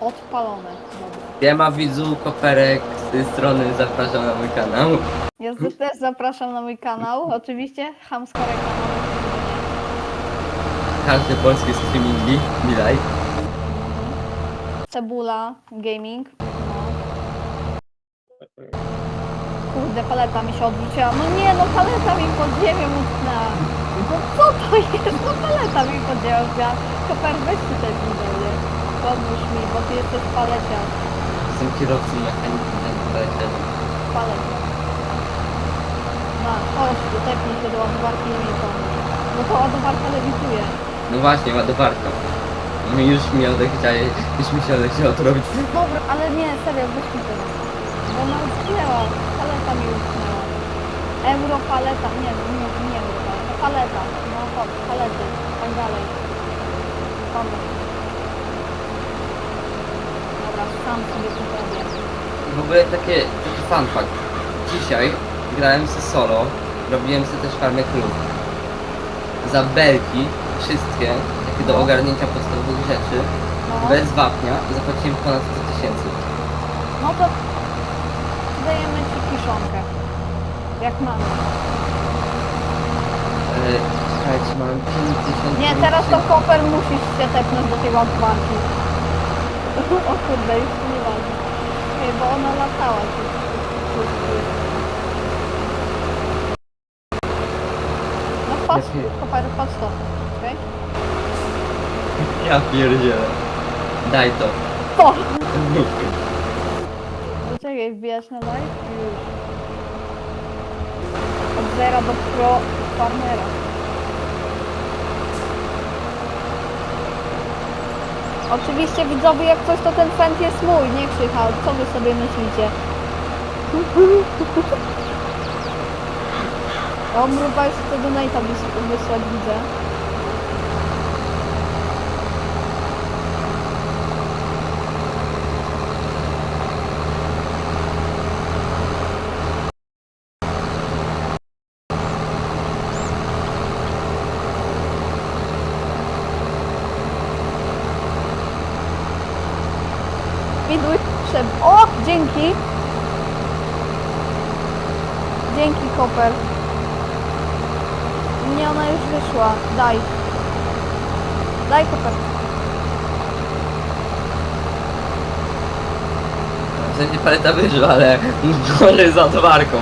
Odpalone. Dobra. Siema widzu, koperek z tej strony, zapraszam na mój kanał. Ja też zapraszam na mój kanał. Oczywiście chamska reklama. Każdy polski streamingi, milaj. Cebula Gaming. Kurde, paleta mi się odwróciła. No nie, no paleta mi pod ziemią utknęła. No co to jest? No paleta mi pod ziemią utknęła. Koper, weź tutaj. Pomóż mi, bo ty jesteś palecia. Jestem kierowcą mechanikiem, ten polecie. Palecia. No, chodź, tutaj się do ładowarki pomóż. No to ładowarka lewituje. No właśnie, ładowarka. No już mi odechciało, już mi się odechciało to robić. Dobra, ale nie, serio, weź mi to. Bo ona utknęła, paleta mi utknęła. Euro paleta, nie, nie, nie euro paleta, no chodź, palety, tak dalej. Pomóż. Sam sobie to zrobię. W ogóle takie, taki fun fact. Dzisiaj grałem se solo, robiłem sobie też farmę klub. Za belki, wszystkie, takie do No. ogarnięcia podstawowych rzeczy, No, bez wapnia, zapłaciłem ponad 100 tysięcy. no to dajemy ci kiszonkę. Jak mamy. Ale słuchajcie, mam 50 Nie, teraz to koper musisz się tepnąć do tej ładowarki. O kurde, już nie ważne. Ej, bo ona latała tu. No patrz, koper, patrz to. Okej? Ja pierdzielę. Daj to. To! Poczekaj, wbijasz na live i już. Do pro farmera. Oczywiście widzowie, jak coś to ten fent jest mój, nie krzycha. Co wy sobie myślicie? O, już to donate'a wys- wysłać, widzę. Widły przeb... O! Dzięki! Dzięki, Koper. Nie, ona już wyszła. Daj. Daj, Koper. Wszędzie paleta wyszła, ale gorzej z ładowarką.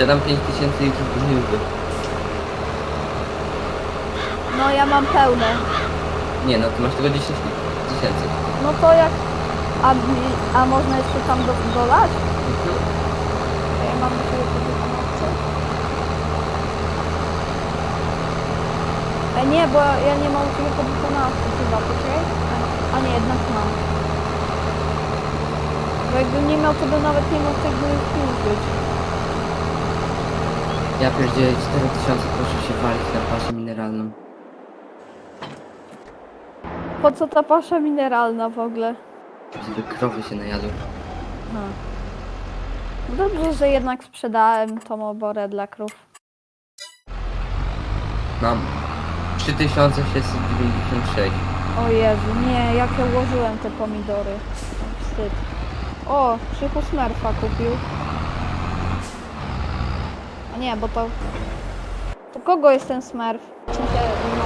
Sprzedam 5000 litrów gniłby. No, ja mam pełne. Nie no, ty masz tylko 10 tysięcy. No to jak... A, a można jeszcze tam do, dolać? To Ja mam do tego podwykonawcę. E, nie, bo ja nie mam u ciebie podwykonawcy chyba, poczekaj. A, a nie, jednak mam. Bo jakbym nie miał, to by nawet nie mógł tego już być. Ja pierdzielę 4000 proszę się walić na paszę mineralną. Po co ta pasza mineralna w ogóle? Żeby krowy się najadły. No. Dobrze, że jednak sprzedałem tą oborę dla krów. Mam 3696. O Jezu, nie, jak ja ułożyłem te pomidory. Wstyd. O, Krzychu Smurfa kupił. Nie, bo to... To kogo jest ten Smurf? W sensie, no.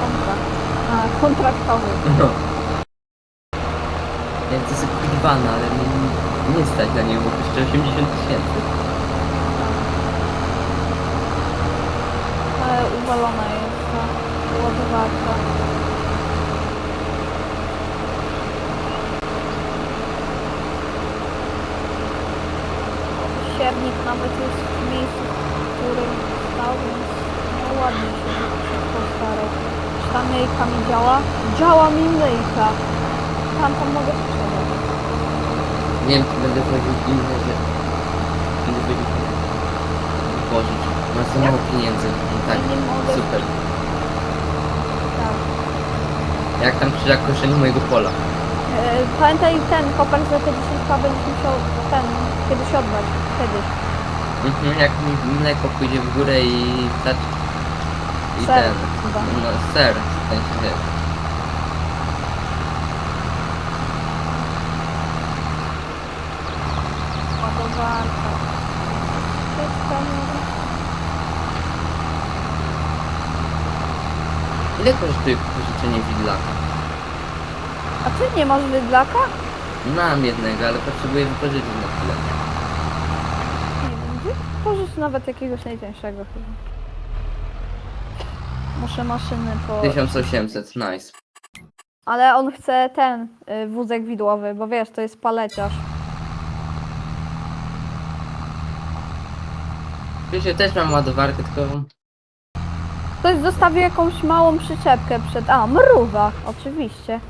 Kontrakt. A, kontraktowy. No. Ja chcę sobie kupić vana, ale nie, nie stać na niego, bo jeszcze 80 tysięcy. Ale uwalona jest ta ładowarka. Siernik nawet jest w miejscu, w którym stał, więc no ładnie się się postarał. Czy ta myjka mi działa? Działa mi myjka. Tam to mogę sprzedać. Nie wiem, czy będę chodził inne, że będę chodził pożyć. Mam za mało pieniędzy. No tak, Nie mogę. super. Tak. Jak tam krzyżak koszenie mojego pola. pamiętaj ten koper, że te 10 będziesz musiał ten kiedyś oddać. Kiedyś. Mhm, jak mi mleko pójdzie w górę i wstać... I Ser ten... chyba. No, ser, w sensie wiesz. Ładowarka. Wszystko może. Ile kosztuje pożyczenie widlaka? A ty nie masz wydlaka? Mam jednego, ale potrzebuję wypożyczyć na chwilę. Pożycz nawet jakiegoś najtańszego chyba. Muszę maszyny po... 1800, nice. Ale on chce ten y, wózek widłowy, bo wiesz, to jest paleciarz. Ja też mam ładowarkę, tylko... Ktoś zostawił jakąś małą przyczepkę przed... A, mruwa, oczywiście.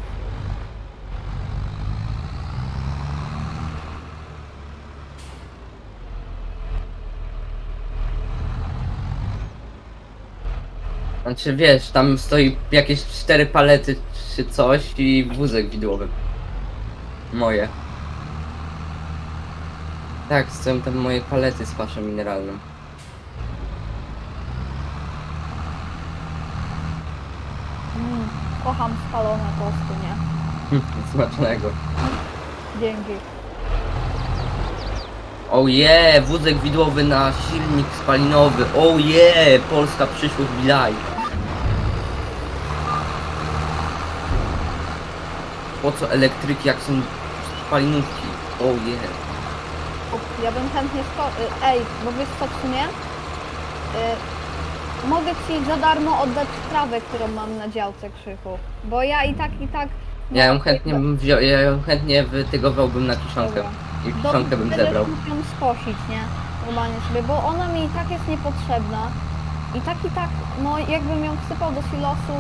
Znaczy wiesz, tam stoi jakieś cztery palety czy coś i wózek widłowy. Moje. Tak, stoją tam moje palety z paszą mineralną. Mm, kocham spalone tosty, nie? Smacznego. Dzięki. Oh yeah, wózek widłowy na silnik spalinowy. Oh yeah, polska przyszłość bilaj. Po co elektryki, jak są spalinówki? Oh yeah. O, Ja bym chętnie sko- y, Ej, bo wiesz co w sumie? Y, mogę ci za darmo oddać trawę, którą mam na działce krzyku. Bo ja i tak, i tak... Ja ją chętnie bym wziął, ja ją chętnie wytygowałbym na kiszonkę. Dobra. I kiszonkę bym zebrał. mógł ją skosić, nie? Normalnie sobie, bo ona mi i tak jest niepotrzebna. I tak i tak, no jakbym ją wsypał do silosu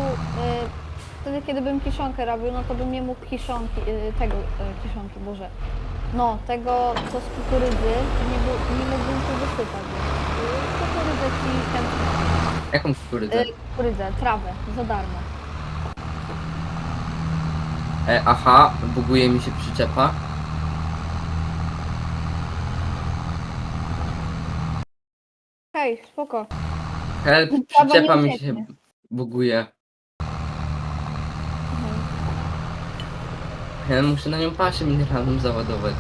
y, wtedy kiedy bym kiszonkę robił, no to bym nie mógł kiszonki, y, tego, y, kiszonki, boże. No, tego co z kukurydzy, nie, był, nie mógłbym tu wysypać. Y, kukurydzę ci chętnie. Jaką kukurydzę? Kukurydzę, trawę, za darmo. E, aha, buguje mi się przyczepa. Hej, spoko. Help, przyczepa mi się buguje. Mhm. Ja muszę na nią paszę mineralną załadować.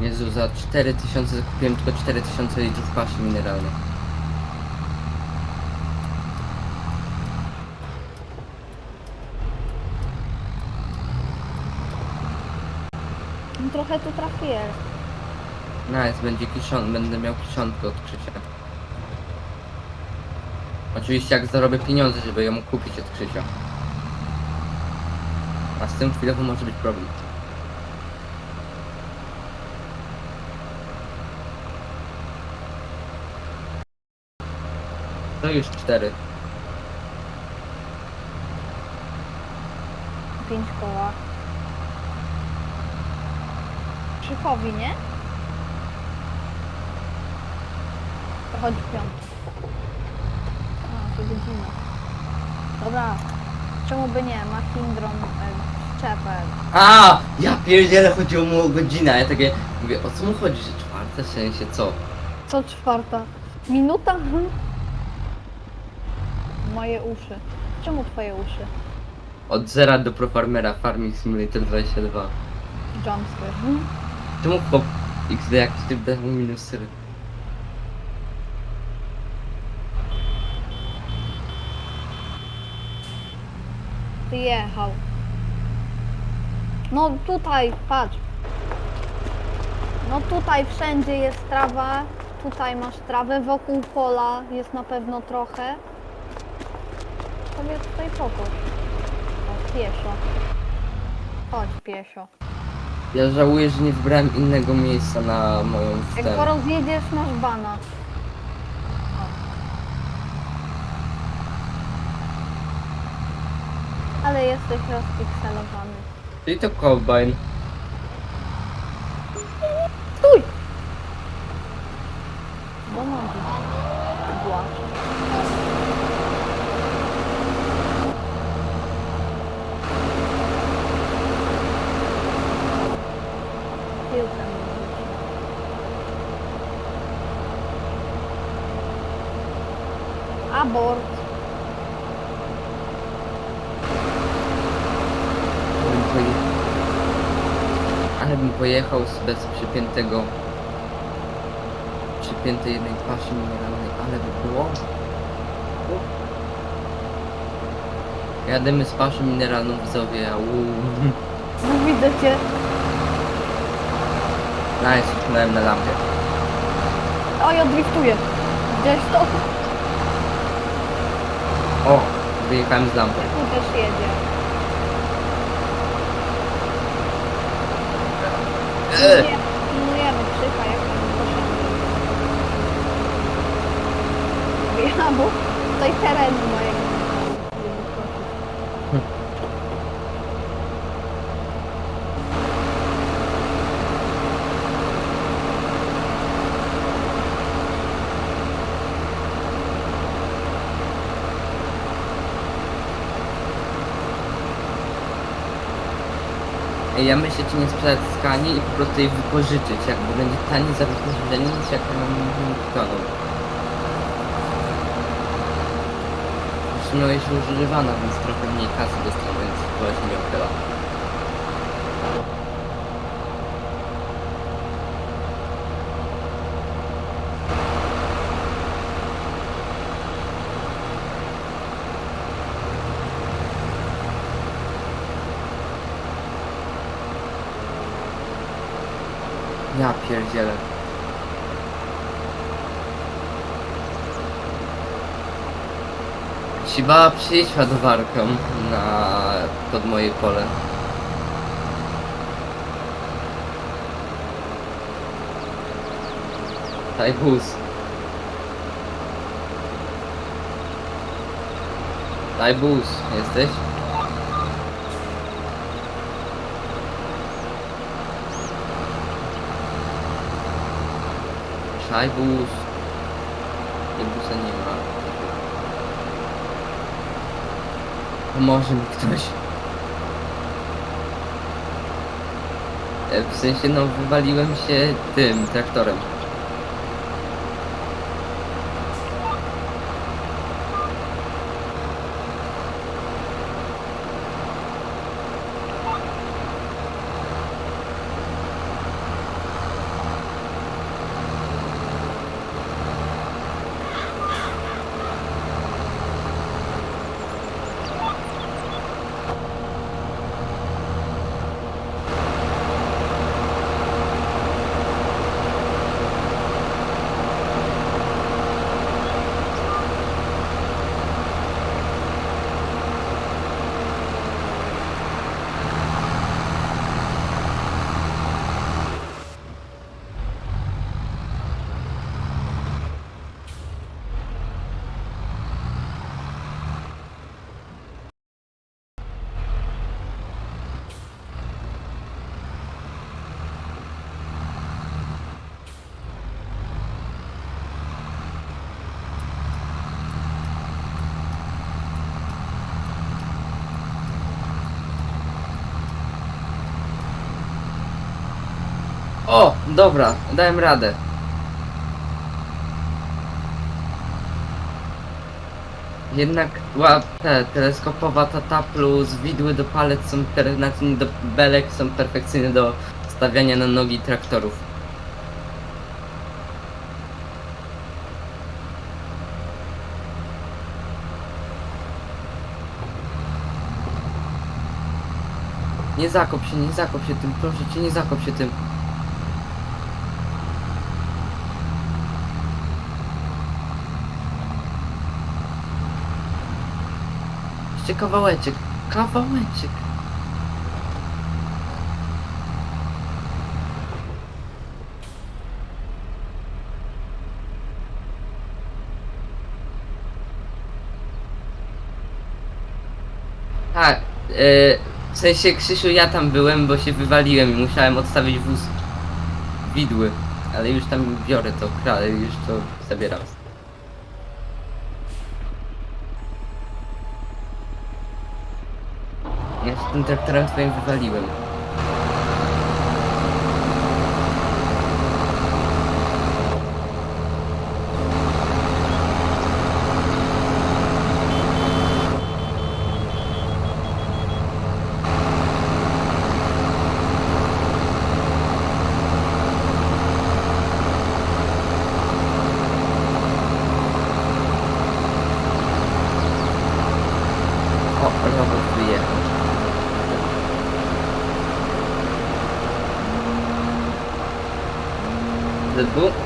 Jezu, za 4000 kupiłem tylko 4000 litrów paszy mineralnej. No, Trochę tu trafiłem. Nice, będzie kiszon, będę miał kiszonkę od Krzysia. Oczywiście jak zarobię pieniądze, żeby ją kupić od Krzysia. A z tym chwilowo może być problem. To już cztery. Pięć koła. Krzychowi, nie? Chodzi piąty. A, to godzina. Dobra. Czemu by nie? Ma syndrom e, szczepę. A, Ja pierdzielę, chodziło mu o godzinę, ja takie mówię, o co mu chodzi, że czwarte w sensie co? Co czwarta? Minuta? Moje uszy. Czemu twoje uszy? Od zera do Profarmera Farming Simulator 22. Jumpscare. Czemu chłop XD jakiś typ dał minus 4? Ty jechał. No tutaj, patrz. No tutaj wszędzie jest trawa. Tutaj masz trawę, wokół pola jest na pewno trochę. Sobie tutaj pokoś. O, pieszo. Chodź, piesio. Ja żałuję, że nie wybrałem innego miejsca na moją Jak ten. go rozjedziesz, masz bana. Ale jesteś rozpikselowany. Czyli to kombajn. Stój! Do nogi. Piłka. Abort. Pojechał z- bez przypiętego przypiętej jednej paszy mineralnej, ale by było. Jademy z paszą mineralną w Zowie, a uuu. No widzę cię. Nice, utknąłem na lampie. O, ja driftuję. Gdzieś to? O, wyjechałem z lampy. Tu też jedzie. Nie, pilnujemy krzyka, jak tam poszedł. Ja, bo tutaj terenu mojego. Ej, Ja myślę, czy nie sprzedać skani i po prostu jej wypożyczyć, jakby będzie taniej za wypożyczenie niż jak ja mam milioną. Zresztą no jest używana, więc trochę mniej kasy dostał, więc koleś mi odchyla. Ja pierdzielę. Siba przyjść ładowarką na pod moje pole. Daj bus. Daj bus, jesteś? Szajbus. I busa nie ma. Pomoże mi ktoś. E, W sensie no wywaliłem się tym traktorem. O, dobra, dałem radę. Jednak ła, te, teleskopowa tata plus widły do palet są per, znaczy do belek są perfekcyjne do stawiania na nogi traktorów. Nie zakop się, nie zakop się tym, proszę cię, nie zakop się tym. Jeszcze kawałeczek, kawałeczek. Tak, e, w sensie Krzysiu ja tam byłem, bo się wywaliłem i musiałem odstawić wóz widły. Ale już tam biorę to, kra- już to zabieram. Ja się tym traktorem wywaliłem. Zbu. Ciebie.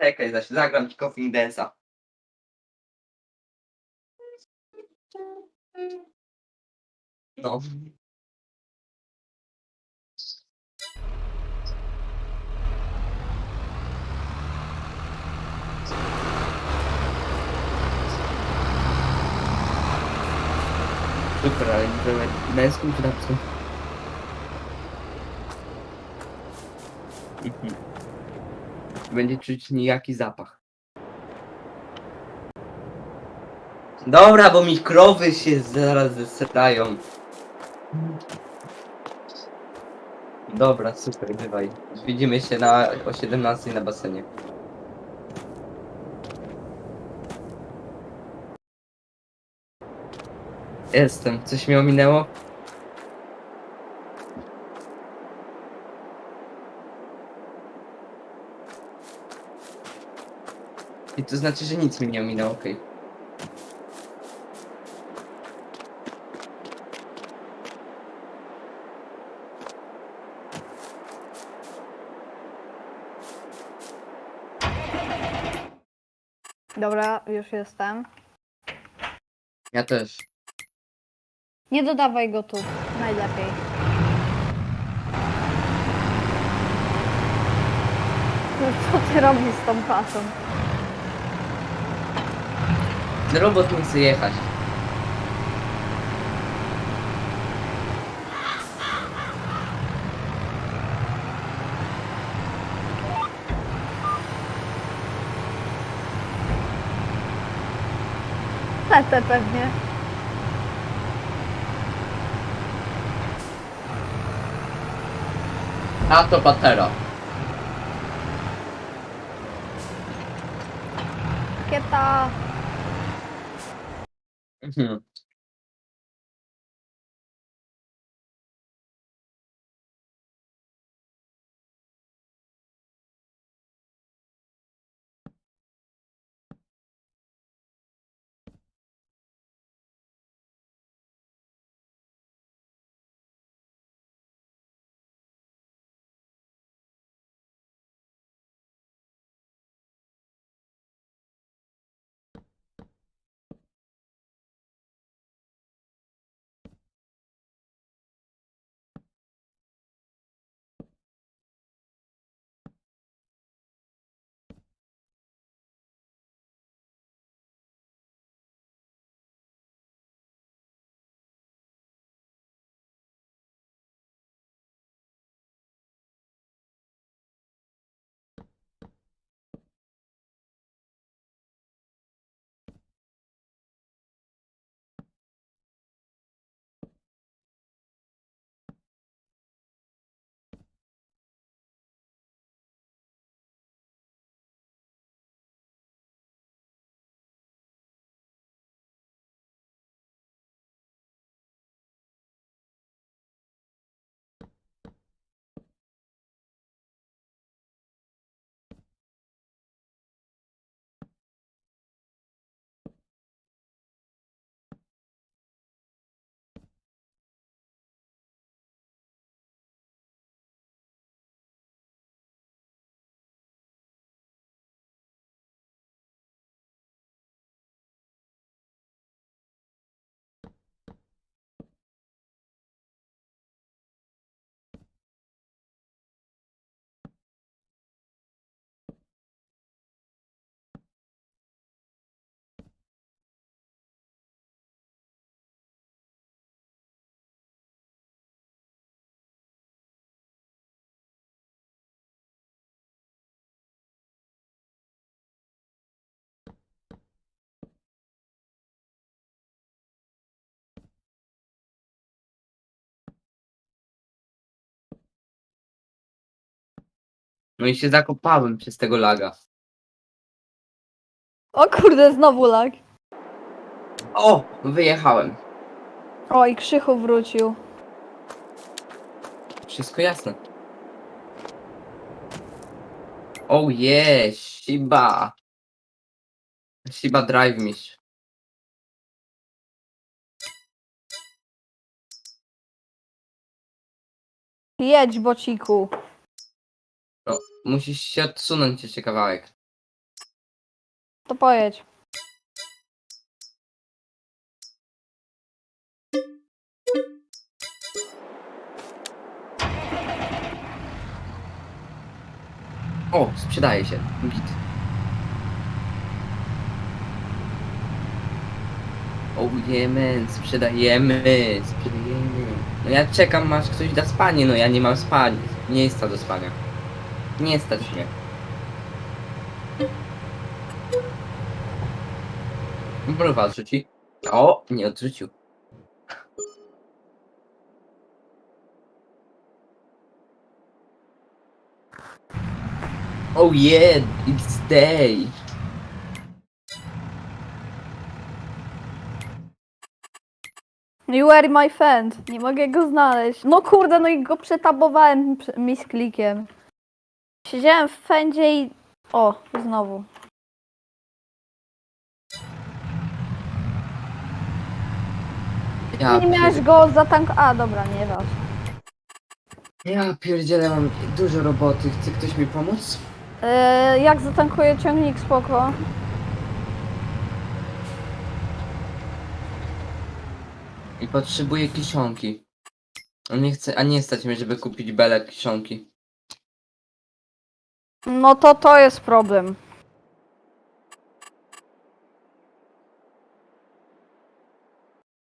Czekaj, zaś zagram ci Dance'a. No. Super, ale byłem męskim krawcą. Mhm. Będzie czuć nijaki zapach. Dobra, bo mi krowy się zaraz zesrają. Dobra, super, bywaj. Widzimy się na, o 17 na basenie. Jestem. Coś mi ominęło? To znaczy, że nic mi nie ominęło, okej. Dobra, już jestem. Ja też. Nie dodawaj go tu. Najlepiej. No co ty robisz z tą pasą? Robot nie chce jechać. Lecę pewnie. A to patera. Kieta. Mhm. No i się zakopałem przez tego laga. O kurde, znowu lag. O! Wyjechałem. O, i Krzychu wrócił. Wszystko jasne. Oh yeah, Shiba. Shiba Drive mistrz. Jedź, bociku. Musisz się odsunąć jeszcze kawałek. To pojedź. O, sprzedaje się. Git. Man, sprzedajemy, sprzedajemy. No ja czekam, aż ktoś da spanie, no ja nie mam spania. Nie jest do spania. Nie stać mnie. Mruwa odrzuci. O, nie odrzucił. Oh yeah, it's day. You are my friend. Nie mogę go znaleźć. No kurde, no i go przetabowałem przy- misklikiem. Siedziałem w fędzie i... O, znowu. Ja, Nie miałeś go zatank... A, dobra, nie waż. ja pierdzielę, mam dużo roboty. Chce ktoś mi pomóc? Yy, jak zatankuję ciągnik, spoko. I potrzebuję kiszonki. A nie chcę, a nie stać mnie, żeby kupić belek kiszonki. No to to jest problem.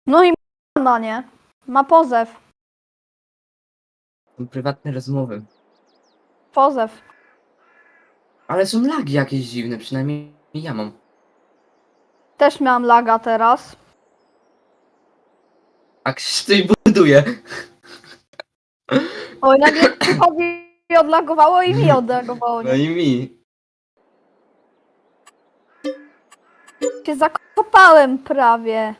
No i ma, nie? Ma pozew. Prywatne rozmowy. Pozew. Ale są lagi jakieś dziwne, przynajmniej ja mam. Też miałam laga teraz. A coś buduje. Oj, nagle Krzychowi odlagowało i mi odlagowało. No Nie? i mi. Się zakopałem prawie.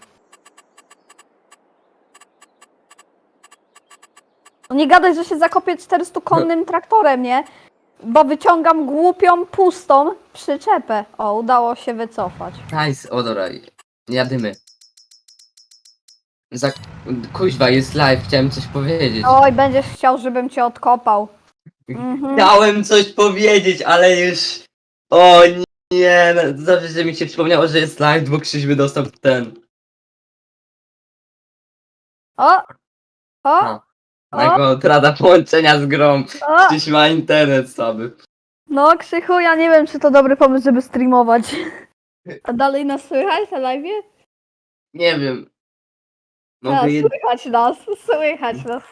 No nie gadaj, że się zakopię 400-konnym traktorem, nie? Bo wyciągam głupią, pustą przyczepę. O, udało się wycofać. Nice, o dobra. Jadymy. Za... Kuźwa, jest live, chciałem coś powiedzieć. Oj, będziesz chciał, żebym cię odkopał. Mhm. Chciałem coś powiedzieć, ale już... O nie, no, dobrze, że mi się przypomniało, że jest live, bo Krzyś by dostał ten... O! O! No. O! Trada połączenia z grą. o. Krzyś ma internet słaby. No, Krzychu, ja nie wiem, czy to dobry pomysł, żeby streamować. A dalej nas słychać na live? Nie wiem. A, Mogę jed... słychać nas, słychać nas.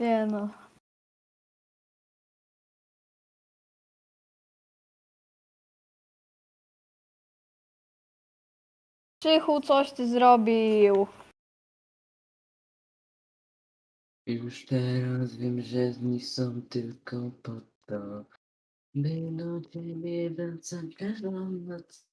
Nie no. Krzychu, coś ty zrobił. Już teraz wiem, że dni są tylko po to, by do ciebie wracać każdą noc.